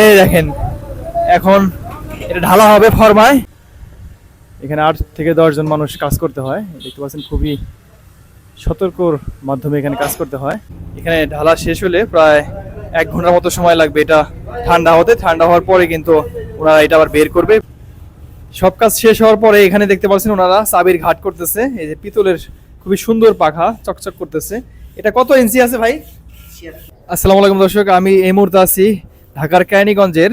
এই দেখেন এখন এটা ঢালা হবে ফরমায়। এখানে আট থেকে দশ জন মানুষ কাজ করতে হয়। দেখতে পাচ্ছেন খুবই সতর্কর মাধ্যমে এখানে কাজ করতে হয়। এখানে ঢালা শেষ হলে প্রায় এক ঘণ্টার মতো সময় লাগবে এটা ঠান্ডা হতে। ঠান্ডা হওয়ার পরে কিন্তু ওনারা এটা আবার বের করবে। সব কাজ শেষ হওয়ার পরে এখানে দেখতে পাচ্ছেন ওনারা চাবির ঘাট করতেছে। এই যে পিতলের খুবই সুন্দর পাখা চকচক করতেছে। এটা কত ইঞ্চি আছে ভাই? আসসালামু আলাইকুম দর্শক আমি এই মুহূর্তে আছি ঢাকার কেরানীগঞ্জের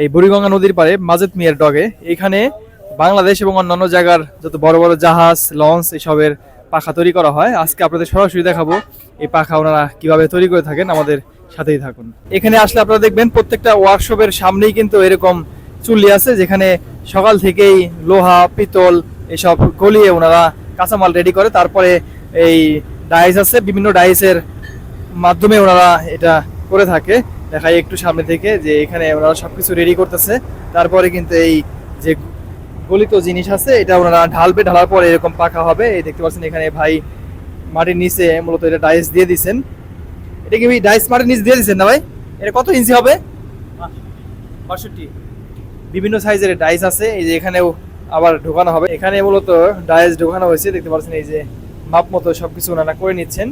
এই বুড়িগঙ্গা নদীর পাড়ে মাজেদ মিয়ার ডগে। এখানে বাংলাদেশ এবং অন্যান্য জায়গার যত বড় বড় জাহাজ, লঞ্চ এসবের পাখা তৈরি করা হয়। আজকে আপনাদের সরাসরি দেখাবো এই পাখা ওনারা কীভাবে তৈরি করে থাকেন। আমাদের সাথেই থাকুন। এখানে আসলে আপনারা দেখবেন প্রত্যেকটা ওয়ার্কশপের সামনেই কিন্তু এরকম চুল্লি আছে, যেখানে সকাল থেকেই লোহা, পিতল এসব গলিয়ে ওনারা কাঁচামাল রেডি করে। তারপরে এই ডাইস আছে, বিভিন্ন ডাইসের মাধ্যমে ওনারা এটা করে থাকে। দেখাই একটু সামনে থেকে যে এখানে ওনারা সবকিছু রেডি করতেছে। তারপরে কিন্তু এই যে গলিত জিনিস আছে, এটা ওনারা ঢালবে, ঢালার পরে এরকম পাকা হবে। এই দেখতে পাচ্ছেন এখানে ভাই মাটির নিচে মূলত এটা ডাইস দিয়ে দিছেন। এটা কি ডাইস মাটির নিচে দিয়ে দিচ্ছেন না ভাই? এটা কত ইঞ্চি হবে? বাষট্টি। বিভিন্ন সাইজের ডাইস আছে। এই যে এখানেও আবার ঢোকানো হবে। এখানে মূলত ডাইস ঢোকানো হয়েছে। দেখতে পাচ্ছেন এই যে মাপ মতো সবকিছু ওনারা করে নিচ্ছেন।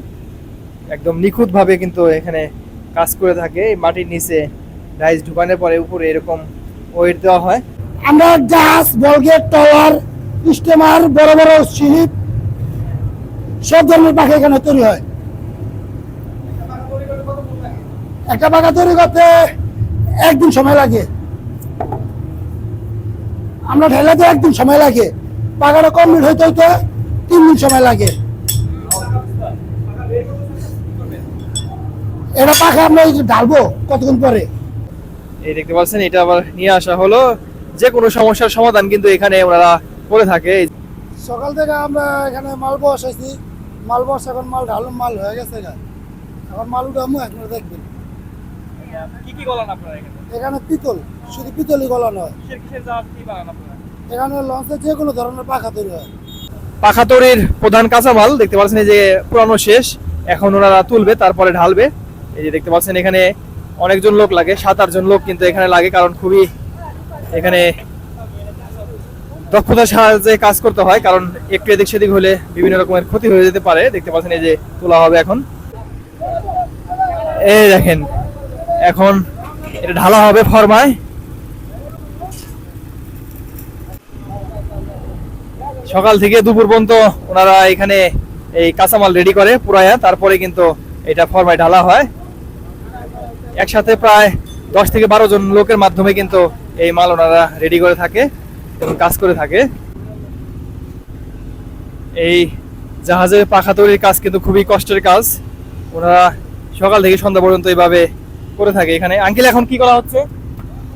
একদম নিখুঁত ভাবে কিন্তু এখানে কাজ করে থাকে, এই মাটির নিচে ডাইস ঢুকানোর পরে উপরে এরকম ওয়েট দেওয়া হয়। আমরা জাহাজ, বলগেট, টাওয়ার, স্টিমার, বড় বড় শিপ সব ধরনের পাখি এখানে তৈরি হয়। একটা পাখা তৈরি করতে একদিন সময় লাগে। আমরা ঢেলাতে একদিন সময় লাগে। পাখাটা কমপ্লিট হইতে হইতে তিন দিন সময় লাগে। এটা পাখা আমরা ঢালবো কতক্ষণ পরে? এই দেখতে পাচ্ছেন এটা আবার নিয়ে আসা হলো। যে কোনো সমস্যার সমাধান কিন্তু এখানে ওনারা করে থাকে। সকাল থেকে আমরা এখানে মাল বসাইছি। মাল বস এখন মাল ঢালুন মাল হয়ে গেছে এখন মাল উঠামু আপনারা দেখবেন। কি কি গলান আপনারা এখানে? এখানে পিতল শুধু পিতলই গলানো হয়। এখানে লঞ্চে যে কোনো ধরনের পাখা তৈরি হয়। পাখা তৈরির প্রধান কাঁচামাল দেখতে পাচ্ছেন যে পুরানো শেষ। এখন ওনারা তুলবে তারপরে ঢালবে। এই যে দেখতে পাচ্ছেন, এখানে অনেকজন লোক লাগে, সাত, আটজন লোক কিন্তু এখানে লাগে, কারণ খুবই এখানে দক্ষতার সাহায্যে কাজ করতে হয়, কারণ একটু এদিক সেদিক হলে বিভিন্ন রকমের ক্ষতি হয়ে যেতে পারে। দেখতে পাচ্ছেন, এই যে তোলা হবে এখন। এই দেখেন, এখন এটা ঢালা হবে ফরমায়। সকাল থেকে দুপুর পর্যন্ত ওনারা এখানে এই কাঁচামাল রেডি করে পুরায়া তারপরে কিন্তু এটা ফরমায় ঢালা হয়। একসাথে প্রায় দশ থেকে বারো জন লোকের মাধ্যমে কিন্তু এই মাল ওনারা রেডি করে থাকে এবং কাজ করে থাকে। এই জাহাজের পাখা তৈরির কাজ কিন্তু খুবই কষ্টের কাজ। ওনারা সকাল থেকে সন্ধ্যা পর্যন্ত এইভাবে করে থাকে। এখানে আঙ্কিল এখন কি করা হচ্ছে?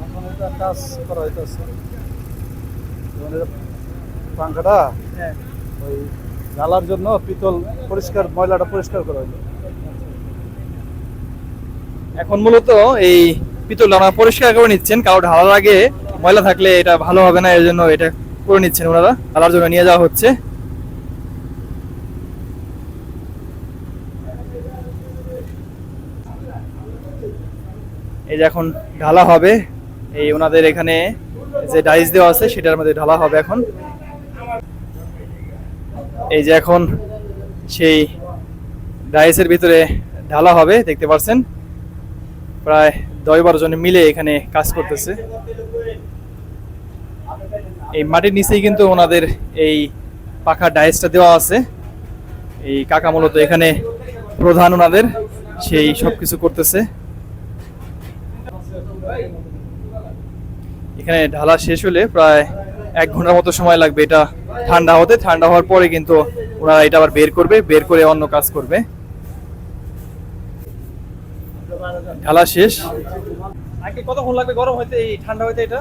এখন এটা কাজ করা হইতেছে। পাঙ্খাটা হ্যাঁ। ওই ঢালার জন্য পিতল পরিষ্কার ময়লাটা পরিষ্কার করা হইল। এখন মূলত এই পিতল ওনারা পরিষ্কার করে নিচ্ছেন। কারও ঢালার আগে ময়লা থাকলে এটা ভালো হবে না, এর জন্য এটা করে নিচ্ছেন ওনারা। ঢালার জন্য নিয়ে যাওয়া হচ্ছে। এই যে এখন ঢালা হবে। এই ওনাদের এখানে যে ডাইস দেওয়া আছে, সেটার মধ্যে ঢালা হবে এখন। এই যে এখন সেই ডাইসের ভিতরে ঢালা হবে, দেখতে পাচ্ছেন প্রায় দশ বারো জন মিলে এখানে কাজ করতেছে। এই মাটির নিচেই কিন্তু ওনাদের এই পাখা ডাইসটা দেওয়া আছে। এই কাকা মূলত এখানে প্রধান ওনাদের, সেই সব কিছু করতেছে। এখানে ঢালা শেষ হলে প্রায় এক ঘণ্টার মতো সময় লাগবে এটা ঠান্ডা হতে। ঠান্ডা হওয়ার পরে কিন্তু ওনারা এটা আবার বের করবে, বের করে অন্য কাজ করবে। ঢালা শেষ। আগে কতক্ষণ লাগবে? গরম হইতে এই ঠান্ডা হইতে এটা?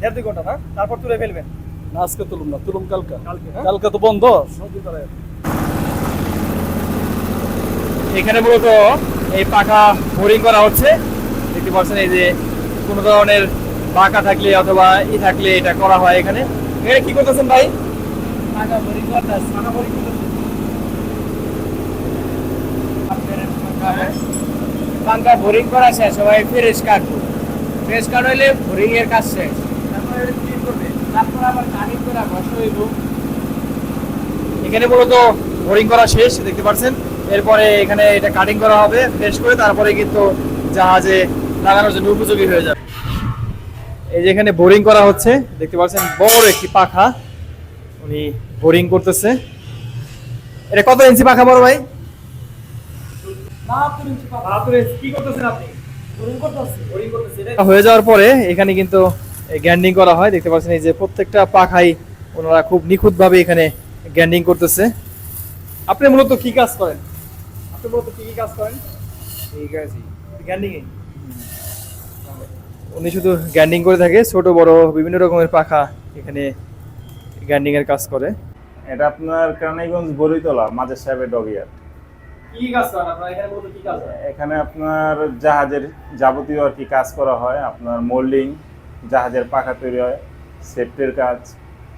দেড় দুই ঘণ্টা। না? তারপর তুলে ফেলবেন। না আজকে তুলুম না তুলুম কালকা। কালকে কালকা তো বন্ধ। এখানে মূলত এই পাখা বোরিং করা হচ্ছে। দেখতে পাচ্ছেন এই যে কোনো ধরনের পাকা থাকলে অথবা ই থাকলে এটা করা হয় এখানে। এখানে কি করতেছেন ভাই? পাকা বোরিং করতেছেন পাকা বোরিং পাঙ্কা বোরিং করা শেষ সবাই ফ্রেশ কাটবো ফ্রেশ কাট হইলে বোরিং এর কাজ শেষ। তারপর আবার কাটিং করা এখানে মূলত বোরিং করা শেষ, দেখতে পাচ্ছেন। এরপরে এখানে এটা কাটিং করা হবে ফ্রেশ করে তারপরে কিন্তু জাহাজে লাগানোর জন্য উপযোগী হয়ে যাবে। এই যে এখানে বোরিং করা হচ্ছে, দেখতে পাচ্ছেন বড় একটি পাখা। উনি বোরিং করতেছে। এটা কত ইঞ্চি পাখা বড় ভাই? হয়ে যাওয়ার পরে এখানে কিন্তু গ্যান্ডিং করা হয়। দেখতে পাচ্ছেন এই যে প্রত্যেকটা পাখাই ওনারা খুব নিখুঁত ভাবে এখানে গ্যান্ডিং করতেছে। আপনি মূলত কি কাজ করেন? আপনি মূলত কি কি কাজ করেন? ঠিক আছে গ্যান্ডিং উনি শুধু গ্যান্ডিং করে থাকে ছোট বড় বিভিন্ন রকমের পাখা এখানে গ্যান্ডিং এর কাজ করে। এটা আপনার কেরানীগঞ্জ বরিতলা মাঝের সাহেবের ডগিয়ার এখানে আপনার জাহাজের যাবতীয় আর কি কাজ করা হয়। আপনার মোল্ডিং জাহাজের পাখা তৈরি হয় সেফটির কাজ।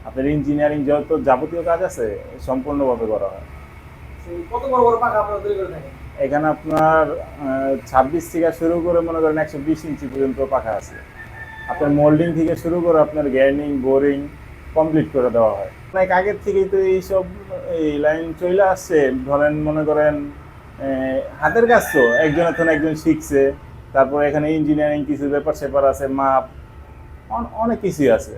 আপনার ইঞ্জিনিয়ারিং যত যাবতীয় কাজ আছে সম্পূর্ণভাবে করা হয়। কত বড় বড় পাখা আপনারা তৈরি করে থাকেন? এখানে আপনার ছাব্বিশ থেকে শুরু করে মনে করেন একশো বিশ ইঞ্চি পর্যন্ত পাখা আছে। আপনার মোল্ডিং থেকে শুরু করে আপনার গ্যার্নিং বোরিং কমপ্লিট করে দেওয়া হয়। অনেক আগের থেকেই তো এইসব এই লাইন চলে আসছে। ধরেন মনে করেন হাতের কাজ তো একজন এখন একজন শিখছে তারপর এখানে ইঞ্জিনিয়ারিং কিছু ব্যাপার স্যাপার আছে মাপ অনেক কিছুই আছে।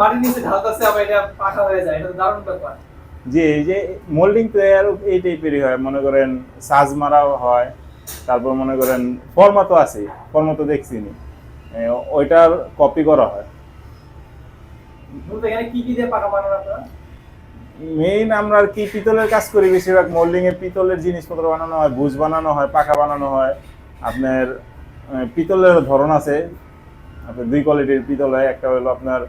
মাটির নিচে ঢালতেছে আবার এটা পাখা হয়ে যায় এটা দারুণ ব্যাপার। যে যে মোল্ডিং আর এই টাইপেরই হয় মনে করেন সাজ মারাও হয় তারপর মনে করেন ফর্মা তো আছে ফর্মা তো দেখছি নি। ওইটার কপি করা হয়। কি কি দিয়ে পাখা বানান আপনারা? মেইন আমরা আর কি পিতলের কাজ করি বেশিরভাগ মোল্ডিং এ পিতলের জিনিসপত্র বানানো হয় বুঝ বানানো হয়, পাখা বানানো হয়। আপনার পিতলের ধরন আছে। আপনার দুই কোয়ালিটির পিতল হয়, একটা হলো আপনার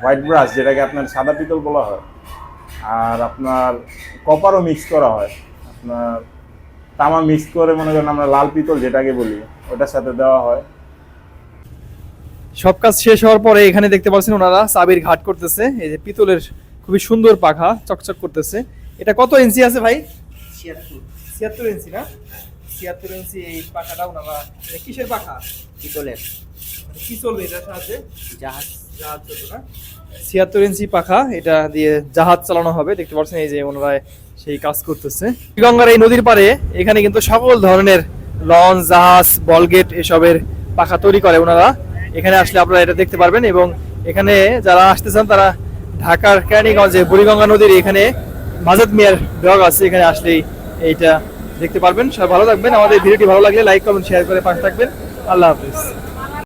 হোয়াইট ব্রাশ যেটাকে আপনার সাদা পিতল বলা হয়। আর আপনার কপারও মিক্স করা হয়। আপনার তামা মিক্স করে মনে করেন আমরা লাল পিতল যেটাকে বলি, ওটার সাথে দেওয়া হয়। সব কাজ শেষ হওয়ার পরে এখানে দেখতে পাচ্ছেন ওনারা চাবির ঘাট করতেছে, এই যে পিতলের খুবই সুন্দর পাখা চকচক করতেছে। এটা কত ইঞ্চি আছে ভাই? ছিয়াত্তর। ইঞ্চি না? ছিয়াত্তর ইঞ্চি এই পাখাটা ওনারা এটা কিসের পাখা? পিতলের মানে কি চলবে এটার সাহায্যে? জাহাজ। জাহাজ চলবে না? ছিয়াত্তর ইঞ্চি পাখা এটা দিয়ে জাহাজ চালানো হবে। দেখতে পাচ্ছেন এই যে ওনারা সেই কাজ করতেছে। গঙ্গার এই নদীর পারে এখানে কিন্তু সকল ধরনের লঞ্চ জাহাজ বলগেট এসবের পাখা তৈরি করে ওনারা। এখানে আসলে আপনারা এটা দেখতে পারবেন এবং এখানে যারা আসতে চান তারা ঢাকার কেরানীগঞ্জে বুড়িগঙ্গা নদীর এখানে মাজাদ মিয়ার ব্লগ আছে, এখানে আসলেই এইটা দেখতে পারবেন। সবাই ভালো থাকবেন। আমাদের ভিডিওটি ভালো লাগলে লাইক, কমেন্ট শেয়ার করে পাশে থাকবেন। আল্লাহ হাফিজ।